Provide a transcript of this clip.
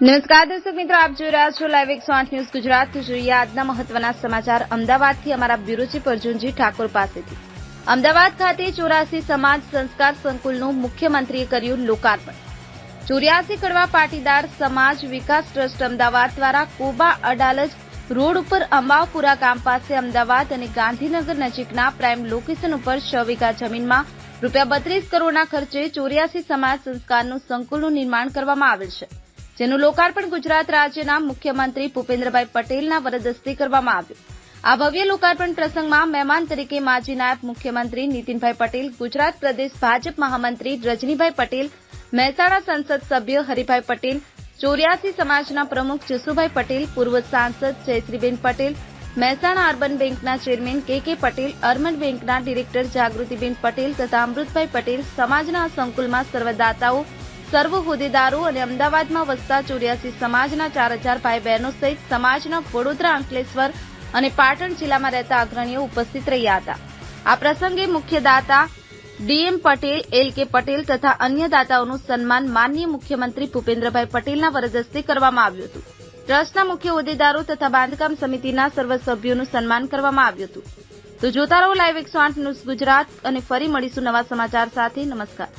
નમસ્કાર, દર્શક મિત્રો, આપ જોઈ રહ્યા છો લાઈવ એકસો આઠ ન્યૂઝ ગુજરાત. જોઈએ આજના મહત્વના સમાચાર. અમદાવાદથી અમારા બ્યુરો ચીફ અર્જુનજી ઠાકોર પાસેથી. અમદાવાદ ખાતે ચોરાસી સમાજ સંસ્કાર સંકુલનું મુખ્યમંત્રીએ કર્યું લોકાર્પણ. ચોર્યાસી કડવા પાટીદાર સમાજ વિકાસ ટ્રસ્ટ અમદાવાદ દ્વારા કોબા અડાલજ રોડ ઉપર અંબાવપુરા ગામ પાસે અમદાવાદ અને ગાંધીનગર નજીકના પ્રાઇમ લોકેશન ઉપર છ વીઘા જમીનમાં રૂપિયા બત્રીસ કરોડના ખર્ચે ચોર્યાસી સમાજ સંસ્કારનું સંકુલનું નિર્માણ કરવામાં આવેલ છે. જેનું લોકાર્પણ ગુજરાત રાજ્યના મુખ્યમંત્રી ભૂપેન્દ્રભાઈ પટેલના વરદ કરવામાં આવ્યું. આ ભવ્ય લોકાર્પણ પ્રસંગમાં મહેમાન તરીકે માજી નાયબ મુખ્યમંત્રી નીતિનભાઈ પટેલ, ગુજરાત પ્રદેશ ભાજપ મહામંત્રી રજનીભાઈ પટેલ, મહેસાણા સંસદ સભ્ય હરિભાઈ પટેલ, ચોર્યાસી સમાજના પ્રમુખ જસુભાઈ પટેલ, પૂર્વ સાંસદ જયશ્રીબેન પટેલ, મહેસાણા અર્બન બેંકના chairman K K Patel urban બેંકના ડિરેક્ટર જાગૃતિબેન પટેલ તથા અમૃતભાઈ પટેલ સમાજના સંકુલમાં સર્વદાતાઓ સર્વ હોદ્દેદારો અને અમદાવાદમાં વસતા ચોર્યાસી સમાજના ચાર હજાર ભાઈ બહેનો સહિત સમાજના વડોદરા, અંકલેશ્વર અને પાટણ જિલ્લામાં રહેતા અગ્રણીઓ ઉપસ્થિત રહ્યા હતા. આ પ્રસંગે મુખ્ય દાતા DM Patel, L K Patel તથા અન્ય દાતાઓનું સન્માન માનનીય મુખ્યમંત્રી ભૂપેન્દ્રભાઈ પટેલના વરદસ્તે કરવામાં આવ્યું હતું. ટ્રસ્ટના મુખ્ય હોદ્દેદારો તથા બાંધકામ સમિતિના સર્વ સભ્યોનું સન્માન કરવામાં આવ્યું હતું. તો જોતા રહો લાઈવ એકસો આઠ ન્યૂઝ ગુજરાત અને ફરી મળીશું નવા સમાચાર સાથે. નમસ્કાર.